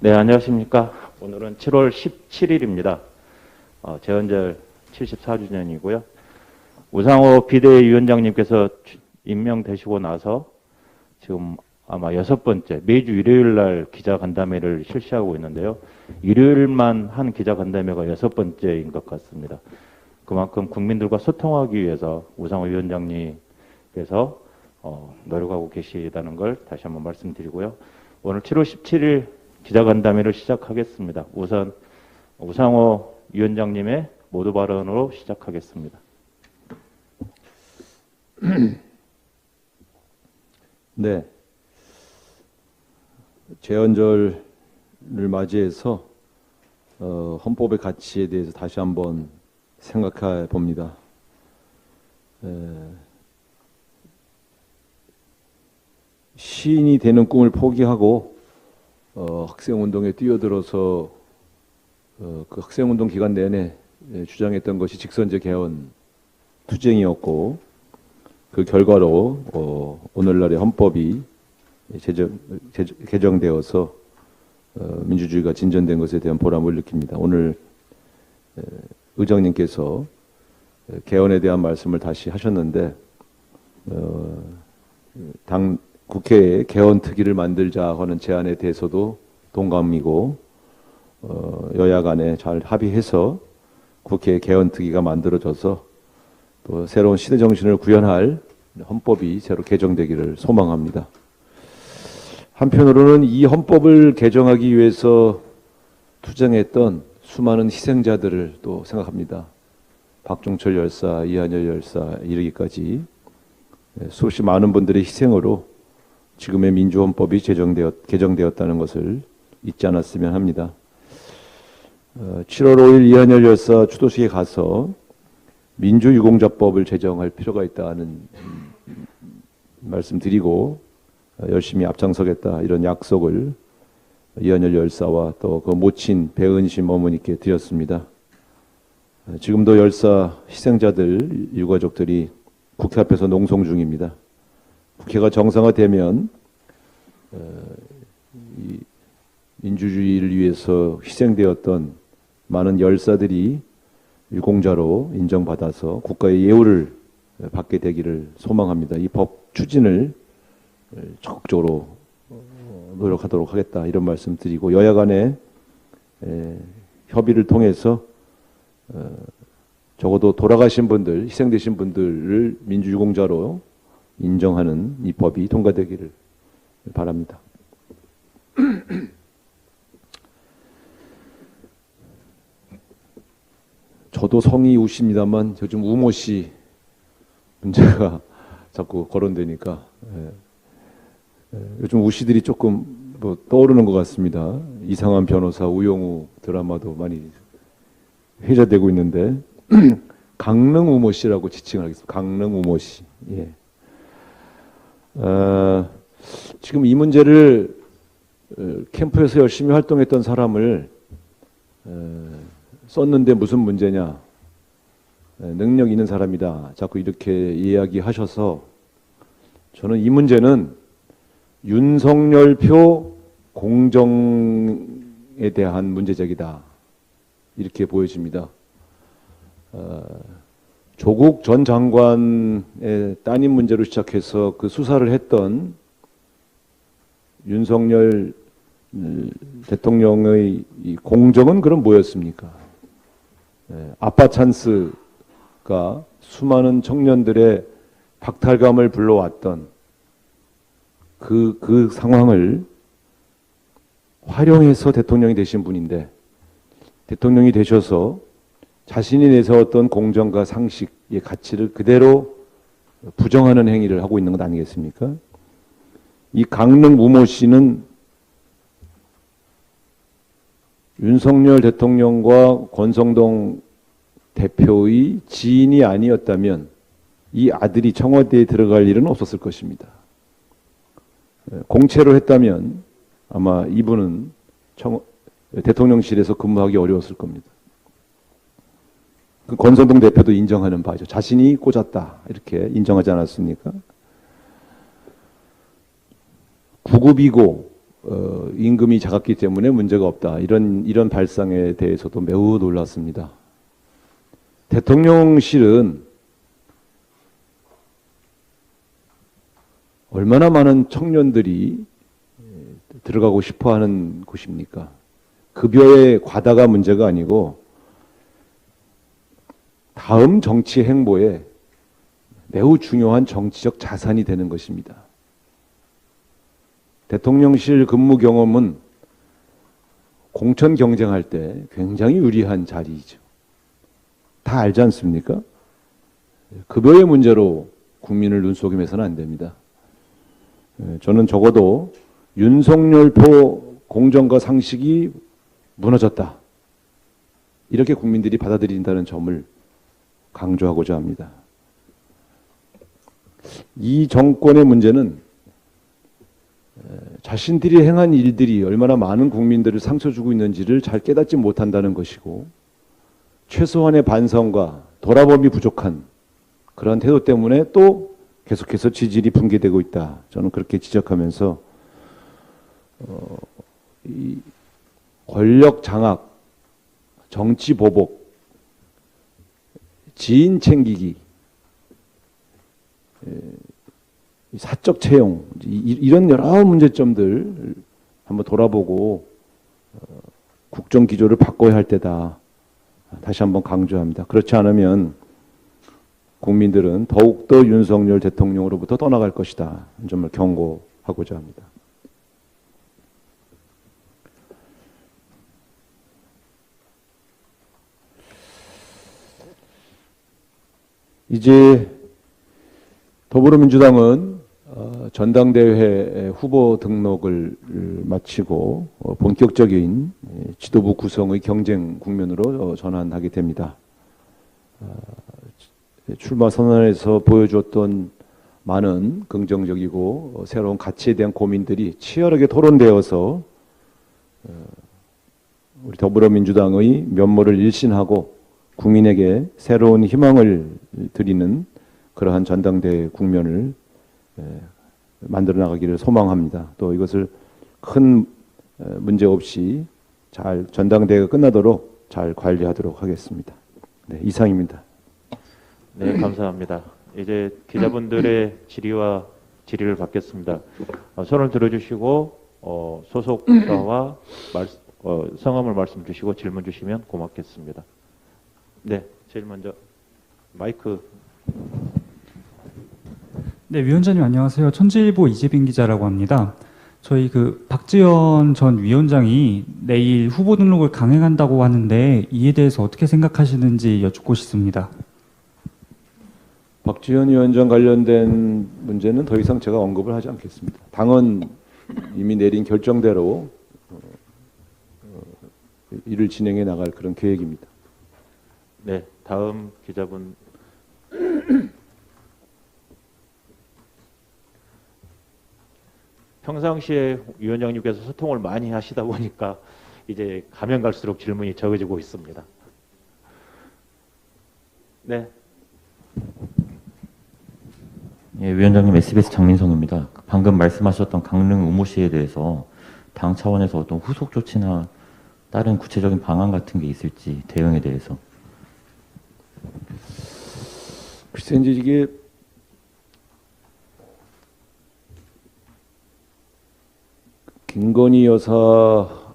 네, 안녕하십니까. 오늘은 7월 17일입니다. 어, 재헌절 74주년이고요. 우상호 비대위원장님께서 추- 임명되시고 나서 지금 아마 여섯 번째, 매주 일요일 날 기자간담회를 실시하고 있는데요. 일요일만 한 기자간담회가 여섯 번째인 것 같습니다. 그만큼 국민들과 소통하기 위해서 우상호 위원장님께서 어, 노력하고 계시다는 걸 다시 한번 말씀드리고요. 오늘 7월 17일 기자간담회를 시작하겠습니다. 우선 우상호 위원장님의 모두 발언으로 시작하겠습니다. 네. 재헌절을 맞이해서 어, 헌법의 가치에 대해서 다시 한번 생각해 봅니다. 에, 시인이 되는 꿈을 포기하고 어, 학생운동에 뛰어들어서 어, 그 학생운동 기간 내내 예, 주장했던 것이 직선제 개헌 투쟁이었고 그 결과로 어, 오늘날의 헌법이 제정, 제정- 개정되어서 어, 민주주의가 진전된 것에 대한 보람을 느낍니다. 오늘 에, 의장님께서 에, 개헌에 대한 말씀을 다시 하셨는데 어, 당 국회에 개헌 특위를 만들자 하는 제안에 대해서도 동감이고 어, 여야 간에 잘 합의해서 국회 개헌 특위가 만들어져서 또 새로운 시대 정신을 구현할 헌법이 새로 개정되기를 소망합니다. 한편으로는 이 헌법을 개정하기 위해서 투쟁했던 수많은 희생자들을 또 생각합니다. 박종철 열사, 이한열 열사 이르기까지 수없이 많은 분들의 희생으로 지금의 민주헌법이 제정되었, 개정되었다는 것을 잊지 않았으면 합니다. 어, 7월 5일 이한열 열사 추도식에 가서 민주유공자법을 제정할 필요가 있다는 음, 말씀드리고 어, 열심히 앞장서겠다 이런 약속을 이한열 열사와 또 그 모친 배은심 어머니께 드렸습니다. 어, 지금도 열사 희생자들 유가족들이 국회 앞에서 농성 중입니다. 국회가 정상화되면 어, 이 민주주의를 위해서 희생되었던 많은 열사들이 유공자로 인정받아서 국가의 예우를 받게 되기를 소망합니다. 이 법 추진을 적극적으로 어, 노력하도록 하겠다 이런 말씀 드리고 여야 간에 에, 협의를 통해서 어, 적어도 돌아가신 분들, 희생되신 분들을 민주유공자로 인정하는 이 법이 통과되기를 바랍니다. 저도 성이 우십니다만 요즘 우모 씨 문제가 자꾸 거론되니까 예. 예, 요즘 우씨들이 조금 뭐 떠오르는 것 같습니다. 이상한 변호사 우영우 드라마도 많이 회자되고 있는데 강릉 우모 씨라고 지칭을 하겠습니다. 강릉 우모 씨. 예. 어, 지금 이 문제를 어, 캠프에서 열심히 활동했던 사람을 어, 썼는데 무슨 문제냐? 에, 능력 있는 사람이다. 자꾸 이렇게 이야기하셔서 저는 이 문제는 윤석열 표 공정에 대한 문제적이다. 이렇게 보여집니다. 어, 조국 전 장관의 따님 문제로 시작해서 그 수사를 했던 윤석열 음, 대통령의 이 공정은 그럼 뭐였습니까? 예, 아빠 찬스가 수많은 청년들의 박탈감을 불러왔던 그, 그 상황을 활용해서 대통령이 되신 분인데 대통령이 되셔서 자신이 내세웠던 공정과 상식의 가치를 그대로 부정하는 행위를 하고 있는 것 아니겠습니까? 이 강릉 우모 씨는 윤석열 대통령과 권성동 대표의 지인이 아니었다면 이 아들이 청와대에 들어갈 일은 없었을 것입니다. 에, 공채로 했다면 아마 이분은 청, 대통령실에서 근무하기 어려웠을 겁니다. 그 권성동 대표도 인정하는 바죠. 자신이 꽂았다 이렇게 인정하지 않았습니까? 구급이고 어, 임금이 작았기 때문에 문제가 없다. 이런 이런 발상에 대해서도 매우 놀랐습니다. 대통령실은 얼마나 많은 청년들이 에, 들어가고 싶어 하는 곳입니까? 급여의 과다가 문제가 아니고 다음 정치 행보에 매우 중요한 정치적 자산이 되는 것입니다. 대통령실 근무 경험은 공천 경쟁할 때 굉장히 유리한 자리이죠. 다 알지 않습니까? 급여의 문제로 국민을 눈속임해서는 안 됩니다. 예, 저는 적어도 윤석열포 공정과 상식이 무너졌다. 이렇게 국민들이 받아들인다는 점을 강조하고자 합니다. 이 정권의 문제는 에, 자신들이 행한 일들이 얼마나 많은 국민들을 상처 주고 있는지를 잘 깨닫지 못한다는 것이고 최소한의 반성과 돌아봄이 부족한 그런 태도 때문에 또 계속해서 지질이 붕괴되고 있다. 저는 그렇게 지적하면서 어, 이 권력 장악, 정치 보복, 지인 챙기기, 에, 이 사적 채용 이- 이런 여러 문제점들 한번 돌아보고 어, 국정 기조를 바꿔야 할 때다. 다시 한번 강조합니다. 그렇지 않으면 국민들은 더욱더 윤석열 대통령으로부터 떠나갈 것이다. 이 점을 경고하고자 합니다. 이제 더불어민주당은 어, 전당대회 후보 등록을 마치고 어, 본격적인 예, 지도부 구성의 경쟁 국면으로 어, 전환하게 됩니다. 어, 출마 선언에서 보여주었던 많은 긍정적이고 어, 새로운 가치에 대한 고민들이 치열하게 토론되어서 어, 우리 더불어민주당의 면모를 일신하고 국민에게 새로운 희망을 드리는 그러한 전당대회 국면을 에, 만들어 나가기를 소망합니다. 또 이것을 큰 에, 문제 없이 잘 전당대회가 끝나도록 잘 관리하도록 하겠습니다. 네, 이상입니다. 네, 감사합니다. 이제 기자분들의 질의와 질의를 받겠습니다. 어, 손을 들어주시고 어, 소속사와 말, 어, 성함을 말씀 주시고 질문 주시면 고맙겠습니다. 네, 제일 먼저 마이크 네, 위원장님 안녕하세요. 천지일보 이재빈 기자라고 합니다. 저희 그 박지원 전 위원장이 내일 후보 등록을 강행한다고 하는데 이에 대해서 어떻게 생각하시는지 여쭙고 싶습니다. 박지원 위원장 관련된 문제는 더 이상 제가 언급을 하지 않겠습니다. 당은 이미 내린 결정대로 어, 어, 일을 진행해 나갈 그런 계획입니다. 네, 다음 기자분 평상시에 위원장님께서 소통을 많이 하시다 보니까 이제 가면 갈수록 질문이 적어지고 있습니다. 네, 예, 위원장님 SBS 장민성입니다. 방금 말씀하셨던 강릉 의모 씨에 대해서 당 차원에서 어떤 후속 조치나 다른 구체적인 방안 같은 게 있을지 대응에 대해서 이제 이게 김건희 여사와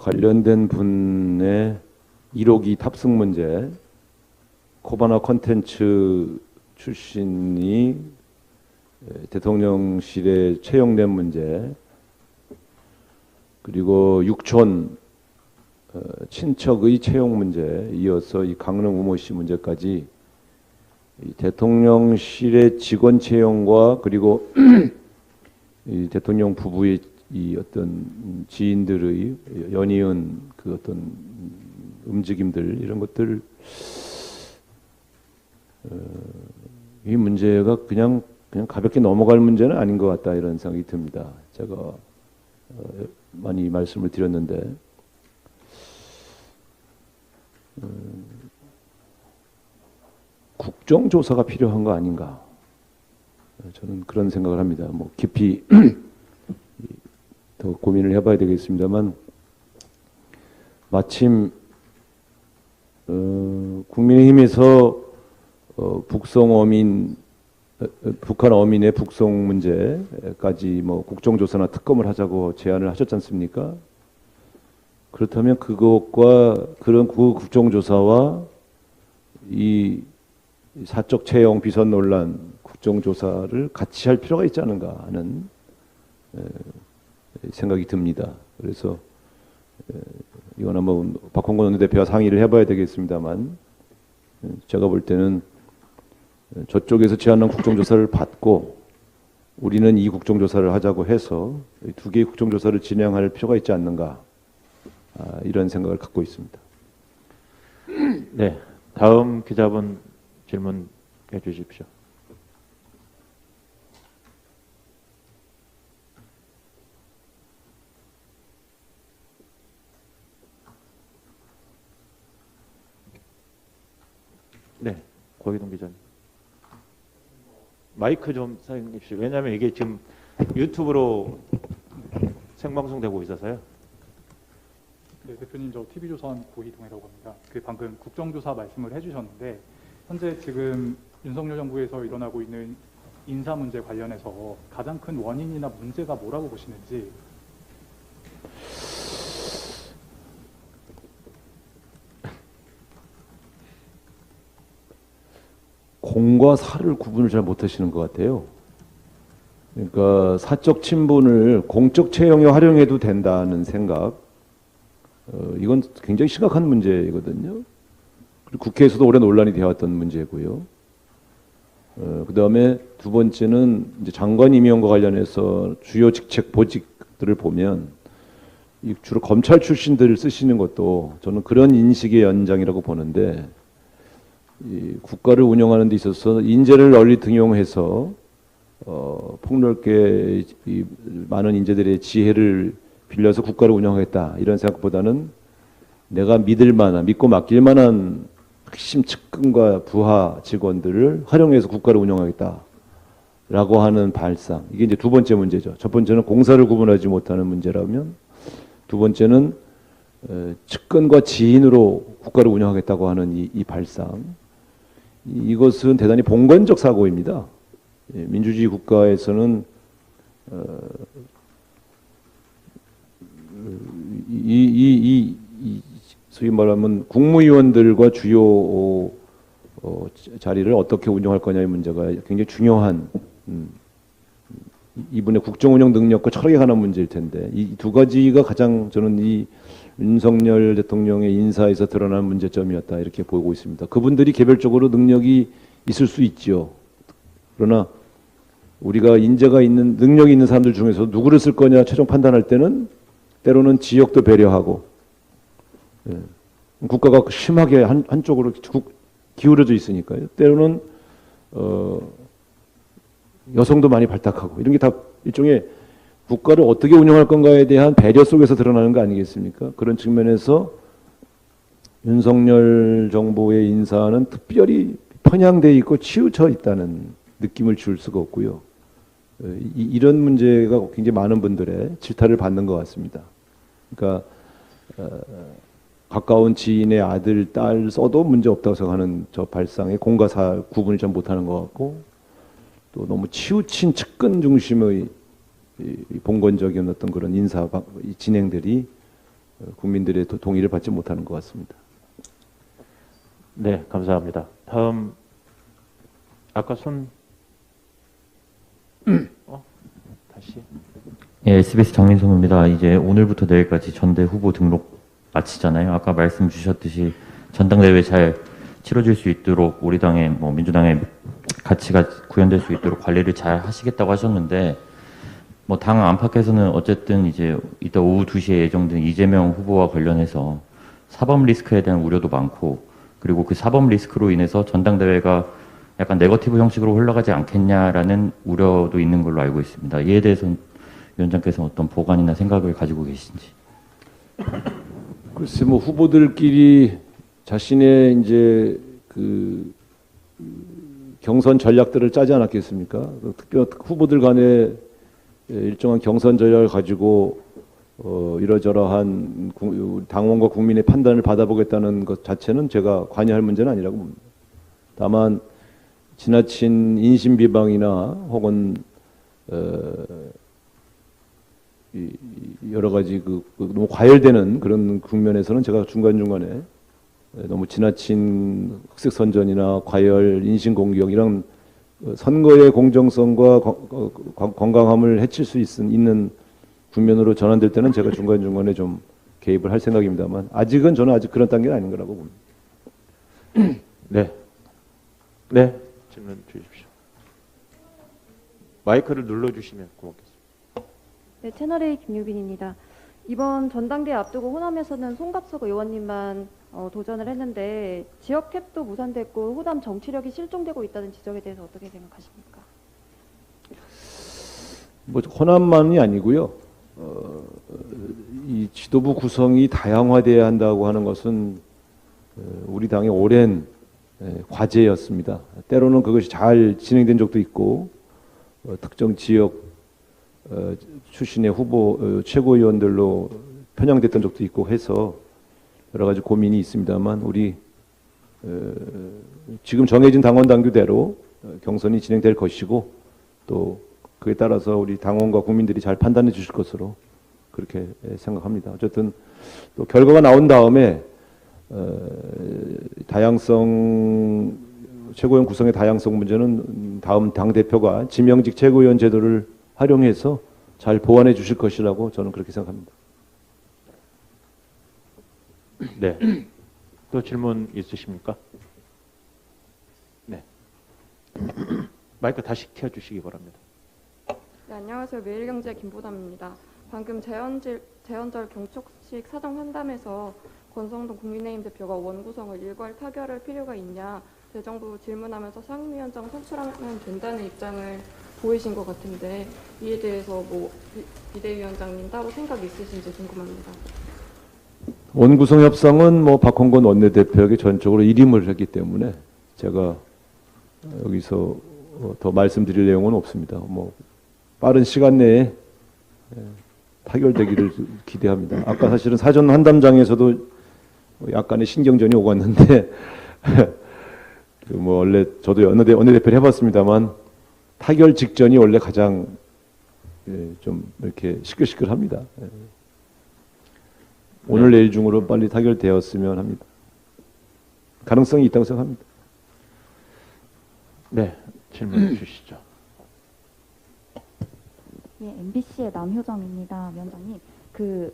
관련된 분의 1호기 탑승 문제, 코바나 컨텐츠 출신이 에, 대통령실에 채용된 문제, 그리고 육촌 어, 친척의 채용 문제, 이어서 이 강릉 우모 씨 문제까지 이 대통령실의 직원 채용과 그리고 이 대통령 부부의 이 어떤 지인들의 연이은 그 어떤 움직임들 이런 것들 어, 이 문제가 그냥 그냥 가볍게 넘어갈 문제는 아닌 것 같다 이런 생각이 듭니다. 제가 어, 많이 말씀을 드렸는데 국정조사가 필요한 거 아닌가? 저는 그런 생각을 합니다. 뭐 깊이 더 고민을 해봐야 되겠습니다만 마침 어, 국민의힘에서 어, 북송 어민 어, 어, 북한 어민의 북송 문제까지 뭐 국정조사나 특검을 하자고 제안을 하셨지 않습니까? 그렇다면 그것과 그런 그 국정조사와 이 사적 채용 비선 논란 국정조사를 같이 할 필요가 있지 않은가 하는 에, 생각이 듭니다. 그래서 에, 이건 한번 박홍근 원내대표와 상의를 해봐야 되겠습니다만 에, 제가 볼 때는 저쪽에서 제안한 국정조사를 받고 우리는 이 국정조사를 하자고 해서 이두 개의 국정조사를 진행할 필요가 있지 않는가 아, 이런 생각을 갖고 있습니다. 네, 다음 기자분 질문해 주십시오. 네, 고기동 기자님. 마이크 좀 사용해 주십시오. 왜냐하면 이게 지금 유튜브로 생방송 되고 있어서요. 네, 대표님 저 TV조선 고희동이라고 합니다. 그 방금 국정조사 말씀을 해주셨는데 현재 지금 윤석열 정부에서 일어나고 있는 인사 문제 관련해서 가장 큰 원인이나 문제가 뭐라고 보시는지 공과 사를 구분을 잘 못하시는 것 같아요. 그러니까 사적 친분을 공적 채용에 활용해도 된다는 생각, 어, 이건 굉장히 심각한 문제거든요. 국회에서도 오래 논란이 되어왔던 문제고요. 어, 그 다음에 두 번째는 이제 장관 임용과 관련해서 주요 직책 보직들을 보면 이 주로 검찰 출신들을 쓰시는 것도 저는 그런 인식의 연장이라고 보는데 이 국가를 운영하는 데 있어서 인재를 널리 등용해서 어, 폭넓게 이 많은 인재들의 지혜를 빌려서 국가를 운영하겠다 이런 생각보다는 내가 믿을 만한 믿고 맡길 만한 핵심 측근과 부하 직원들을 활용해서 국가를 운영하겠다라고 하는 발상 이게 이제 두 번째 문제죠. 첫 번째는 공사를 구분하지 못하는 문제라면 두 번째는 에, 측근과 지인으로 국가를 운영하겠다고 하는 이, 이 발상 이- 이것은 대단히 봉건적 사고입니다. 예, 민주주의 국가에서는 어, 이, 이, 이, 이 소위 말하면 국무위원들과 주요 어, 어, 자리를 어떻게 운영할 거냐의 문제가 굉장히 중요한 음, 이분의 국정 운영 능력과 철학에 관한 문제일 텐데 이 두 가지가 가장 저는 이 윤석열 대통령의 인사에서 드러난 문제점이었다 이렇게 보고 있습니다. 그분들이 개별적으로 능력이 있을 수 있지요. 그러나 우리가 인재가 있는 능력이 있는 사람들 중에서 누구를 쓸 거냐 최종 판단할 때는 때로는 지역도 배려하고 예. 국가가 심하게 한, 한쪽으로 국- 기울어져 있으니까요. 때로는 어, 여성도 많이 발탁하고 이런 게 다 일종의 국가를 어떻게 운영할 건가에 대한 배려 속에서 드러나는 거 아니겠습니까? 그런 측면에서 윤석열 정부의 인사는 특별히 편향돼 있고 치우쳐 있다는 느낌을 줄 수가 없고요. 어, 이, 이런 문제가 굉장히 많은 분들의 질타를 받는 것 같습니다. 그러니까 어, 가까운 지인의 아들, 딸 써도 문제 없다고 생각하는 저 발상의 공과 사 구분을 좀 못하는 것 같고 또 너무 치우친 측근 중심의 봉건적인 어떤 그런 인사 진행들이 어, 국민들의 도- 동의를 받지 못하는 것 같습니다. 네, 감사합니다. 다음 아까 손 어, 다시 예, SBS 정민성입니다. 이제 오늘부터 내일까지 전대 후보 등록 마치잖아요. 아까 말씀 주셨듯이 전당대회 잘 치러질 수 있도록 우리 당의 뭐 민주당의 가치가 구현될 수 있도록 관리를 잘 하시겠다고 하셨는데 뭐 당 안팎에서는 어쨌든 이제 이따 오후 2시에 예정된 이재명 후보와 관련해서 사법 리스크에 대한 우려도 많고 그리고 그 사법 리스크로 인해서 전당대회가 약간 네거티브 형식으로 흘러가지 않겠냐라는 우려도 있는 걸로 알고 있습니다. 이에 대해서는 위원장께서 어떤 보관이나 생각을 가지고 계신지. 글쎄 뭐 후보들끼리 자신의 이제 그 경선 전략들을 짜지 않았겠습니까? 그 특별 후보들 간에 일정한 경선 전략을 가지고 어, 이러저러한 구- 당원과 국민의 판단을 받아보겠다는 것 자체는 제가 관여할 문제는 아니라고 봅니다. 다만 지나친 인신 비방이나 혹은 어, 여러 가지 그, 그 너무 과열되는 그런 국면에서는 제가 중간 중간에 너무 지나친 흑색 선전이나 과열, 인신 공격 이런 어, 선거의 공정성과 건강함을 해칠 수 있, 있는 국면으로 전환될 때는 제가 중간 중간에 좀 개입을 할 생각입니다만 아직은 저는 아직 그런 단계는 아닌 거라고 봅니다. 네. 네. 질문 주십시오. 마이크를 눌러 주시면 고맙겠습니다. 네, 채널A 김유빈입니다. 이번 전당대회 앞두고 호남에서는 송갑석 의원님만 어, 도전을 했는데 지역 캡도 무산됐고 호남 정치력이 실종되고 있다는 지적에 대해서 어떻게 생각하십니까? 뭐 호남만이 아니고요. 어, 이 지도부 구성이 다양화돼야 한다고 하는 것은 어, 우리 당의 오랜 예, 과제였습니다. 때로는 그것이 잘 진행된 적도 있고 어, 특정 지역 어, 출신의 후보 어, 최고위원들로 편향됐던 적도 있고 해서 여러 가지 고민이 있습니다만 우리 어, 지금 정해진 당원 당규대로 어, 경선이 진행될 것이고 또 그에 따라서 우리 당원과 국민들이 잘 판단해 주실 것으로 그렇게 예, 생각합니다. 어쨌든 또 결과가 나온 다음에 어, 다양성 최고위원 구성의 다양성 문제는 다음 당 대표가 지명직 최고위원 제도를 활용해서 잘 보완해 주실 것이라고 저는 그렇게 생각합니다. 네. 또 질문 있으십니까? 네. 마이크 다시 켜 주시기 바랍니다. 네, 안녕하세요. 매일경제 김보담입니다. 방금 재헌질, 재헌절 경축식 사정 환담에서 권성동 국민의힘 대표가 원구성을 일괄 타결할 필요가 있냐 대정부 질문하면서 상임위원장 선출하면 된다는 입장을 보이신 것 같은데 이에 대해서 뭐 비- 비대위원장님 따로 생각 있으신지 궁금합니다. 원 구성 협상은 뭐 박홍건 원내대표에게 전적으로 일임을 했기 때문에 제가 여기서 어, 더 말씀드릴 내용은 없습니다. 뭐 빠른 시간 내에 예, 타결되기를 기대합니다. 아까 사실은 사전 환담장에서도 약간의 신경전이 오갔는데 그뭐 원래 저도 원내대 원내대표를 해봤습니다만 타결 직전이 원래 가장 예, 좀 이렇게 시끌시끌합니다. 예. 오늘 내일 중으로 빨리 타결되었으면 합니다. 가능성이 있다고 생각합니다. 네. 질문 주시죠. 예, MBC의 남효정입니다. 위원장님, 그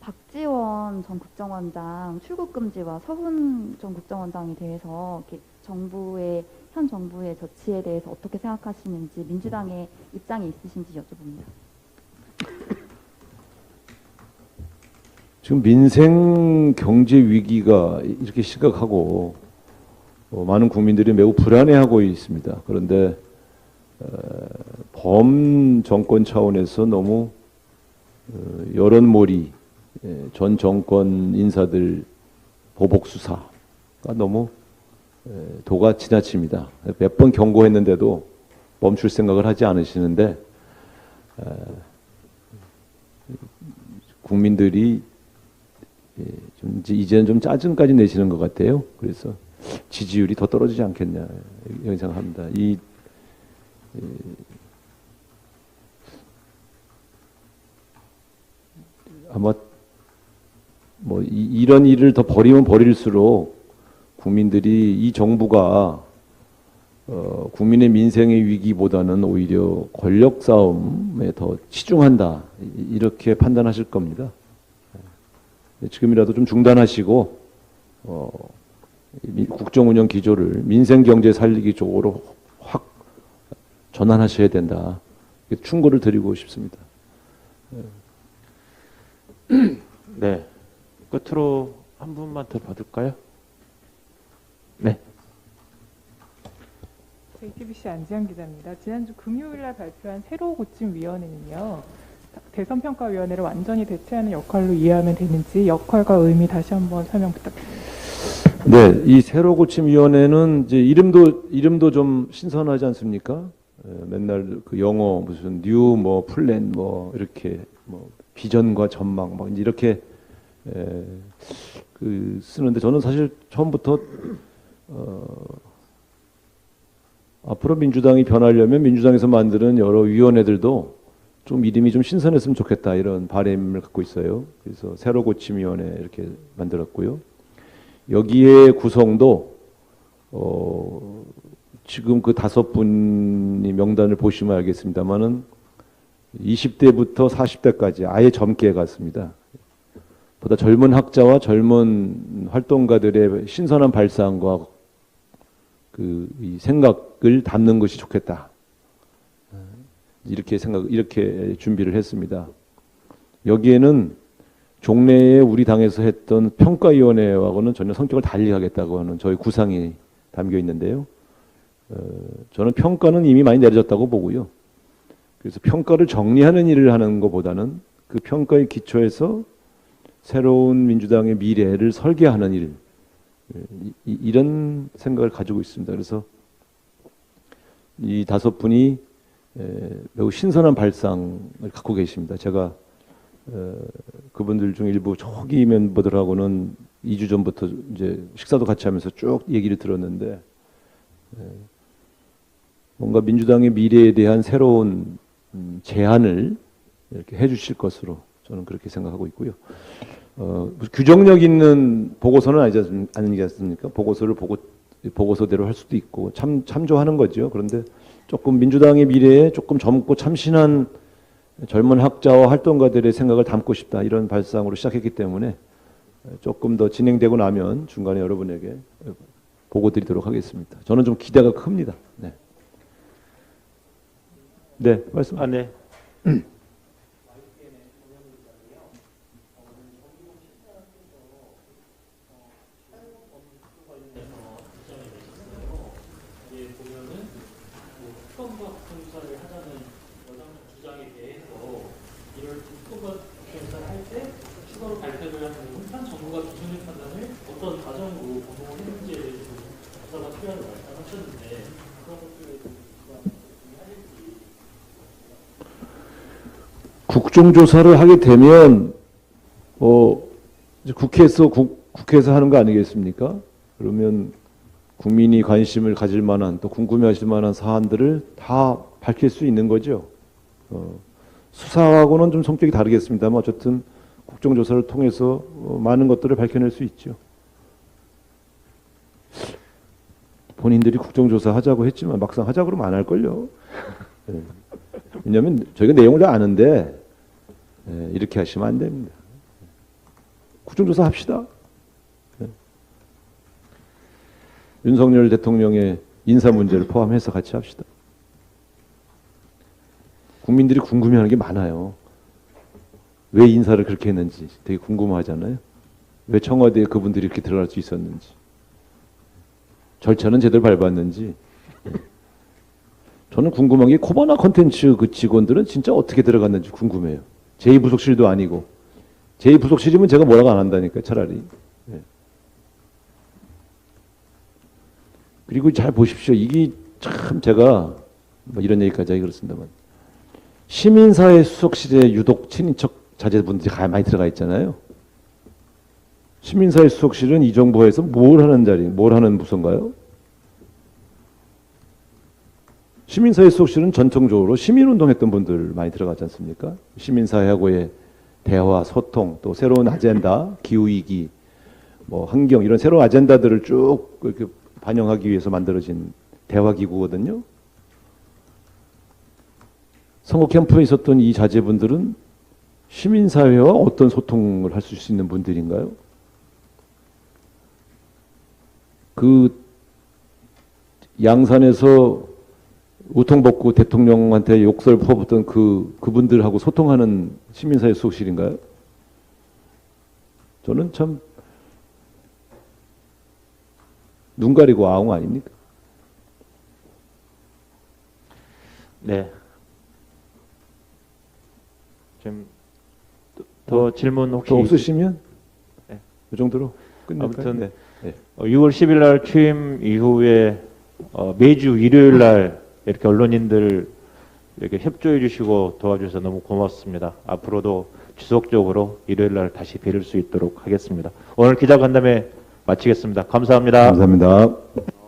박지원 전 국정원장 출국 금지와 서훈 전 국정원장에 대해서 이렇게 정부의 현 정부의 조치에 대해서 어떻게 생각하시는지 민주당의 입장이 있으신지 여쭤봅니다. 지금 민생 경제 위기가 이렇게 심각하고 어, 많은 국민들이 매우 불안해하고 있습니다. 그런데 어, 범 정권 차원에서 너무 어, 여론몰이 예, 전 정권 인사들 보복 수사가 너무 에, 도가 지나칩니다. 몇 번 경고했는데도 멈출 생각을 하지 않으시는데 에, 국민들이 예, 좀 이제 이제는 좀 짜증까지 내시는 것 같아요. 그래서 지지율이 더 떨어지지 않겠냐 이런 생각합니다. 이 예, 아마 뭐 이, 런 일을 더 버리면 버릴수록 국민들이 이 정부가 어, 국민의 민생의 위기보다는 오히려 권력 싸움에 더 치중한다 이- 이렇게 판단하실 겁니다. 네, 지금이라도 좀 중단하시고 어, 이 국정 운영 기조를 민생 경제 살리기 쪽으로 확 전환하셔야 된다. 충고를 드리고 싶습니다. 네. 끝으로 한 분만 더 받을까요? 네. JTBC 안지현 기자입니다. 지난주 금요일날 발표한 새로 고침 위원회는요. 대선 평가 위원회를 완전히 대체하는 역할로 이해하면 되는지 역할과 의미 다시 한번 설명 부탁드립니다. 네, 이 새로 고침 위원회는 이제 이름도 이름도 좀 신선하지 않습니까? 에, 맨날 그 영어 무슨 뉴 뭐 플랜 뭐 이렇게 뭐 비전과 전망 막 이제 이렇게 에, 그 쓰는데 저는 사실 처음부터 어, 앞으로 민주당이 변하려면 민주당에서 만드는 여러 위원회들도 좀 이름이 좀 신선했으면 좋겠다 이런 바람을 갖고 있어요. 그래서 새로 고침위원회 이렇게 만들었고요. 여기에 구성도 어, 지금 그 다섯 분이 명단을 보시면 알겠습니다만은 20대부터 40대까지 아예 젊게 갔습니다. 보다 젊은 학자와 젊은 활동가들의 신선한 발상과 그이 생각을 담는 것이 좋겠다. 이렇게 생각 이렇게 준비를 했습니다. 여기에는 종래에 우리 당에서 했던 평가위원회하고는 전혀 성격을 달리 하겠다고 하는 저희 구상이 담겨 있는데요. 어, 저는 평가는 이미 많이 내려졌다고 보고요. 그래서 평가를 정리하는 일을 하는 것보다는 그 평가의 기초에서 새로운 민주당의 미래를 설계하는 일 이- 이- 이런 생각을 가지고 있습니다. 그래서 이 다섯 분이 에, 매우 신선한 발상을 갖고 계십니다. 제가 어, 그분들 중 일부 초기 멤버들하고는 2주 전부터 이제 식사도 같이 하면서 쭉 얘기를 들었는데 에, 뭔가 민주당의 미래에 대한 새로운 음, 제안을 이렇게 해주실 것으로 저는 그렇게 생각하고 있고요. 어, 규정력 있는 보고서는 아니지 않습니까? 보고서를 보고 보고서대로 할 수도 있고 참 참조하는 거죠. 그런데 조금 민주당의 미래에 조금 젊고 참신한 젊은 학자와 활동가들의 생각을 담고 싶다 이런 발상으로 시작했기 때문에 조금 더 진행되고 나면 중간에 여러분에게 보고 드리도록 하겠습니다. 저는 좀 기대가 큽니다. 네. 네, 말씀. 아, 네. 국정조사를 하게 되면 어 국회에서 국, 국회에서 하는 거 아니겠습니까? 그러면 국민이 관심을 가질 만한 또 궁금해하실 만한 사안들을 다 밝힐 수 있는 거죠. 어, 수사하고는 좀 성격이 다르겠습니다만 어쨌든 국정조사를 통해서 어, 많은 것들을 밝혀낼 수 있죠. 본인들이 국정조사 하자고 했지만 막상 하자 그러면 안 할걸요. 예. 왜냐하면 저희가 내용을 다 아는데 예, 이렇게 하시면 안 됩니다. 국정조사 합시다. 예. 윤석열 대통령의 인사 문제를 포함해서 같이 합시다. 국민들이 궁금해하는 게 많아요. 왜 인사를 그렇게 했는지 되게 궁금하잖아요. 왜 청와대에 그분들이 이렇게 들어갈 수 있었는지. 절차는 제대로 밟았는지. 예. 저는 궁금한 게 코바나 컨텐츠 그 직원들은 진짜 어떻게 들어갔는지 궁금해요. 제2부속실도 아니고. 제2부속실이면 제가 뭐라고 안 한다니까요, 차라리. 예. 그리고 잘 보십시오. 이게 참 제가 뭐 이런 얘기까지 하기 그렇습니다만. 시민사회 수석실에 유독 친인척 자제분들이 가- 많이 들어가 있잖아요. 시민사회 수석실은 이 정부에서 뭘 하는 자리, 뭘 하는 부서인가요? 시민사회 수석실은 전통적으로 시민운동했던 분들 많이 들어가지 않습니까? 시민사회하고의 대화, 소통, 또 새로운 아젠다, 기후위기, 뭐 환경 이런 새로운 아젠다들을 쭉 이렇게 반영하기 위해서 만들어진 대화기구거든요. 선거 캠프에 있었던 이 자제분들은 시민사회와 어떤 소통을 할 수 있는 분들인가요? 그 양산에서 우통벗고 대통령한테 욕설 퍼붓던 그 그분들하고 소통하는 시민사회 수석실인가요? 저는 참 눈 가리고 아웅 아닙니까? 네. 지금 또- 더 질문 혹시 더 없으시면 네. 이 정도로 끝낼까요? 아무튼 네. 네. 어, 6월 10일 날 취임 이후에 어, 매주 일요일 날 이렇게 언론인들 이렇게 협조해 주시고 도와주셔서 너무 고맙습니다. 앞으로도 지속적으로 일요일 날 다시 뵐 수 있도록 하겠습니다. 오늘 기자간담회 마치겠습니다. 감사합니다. 감사합니다.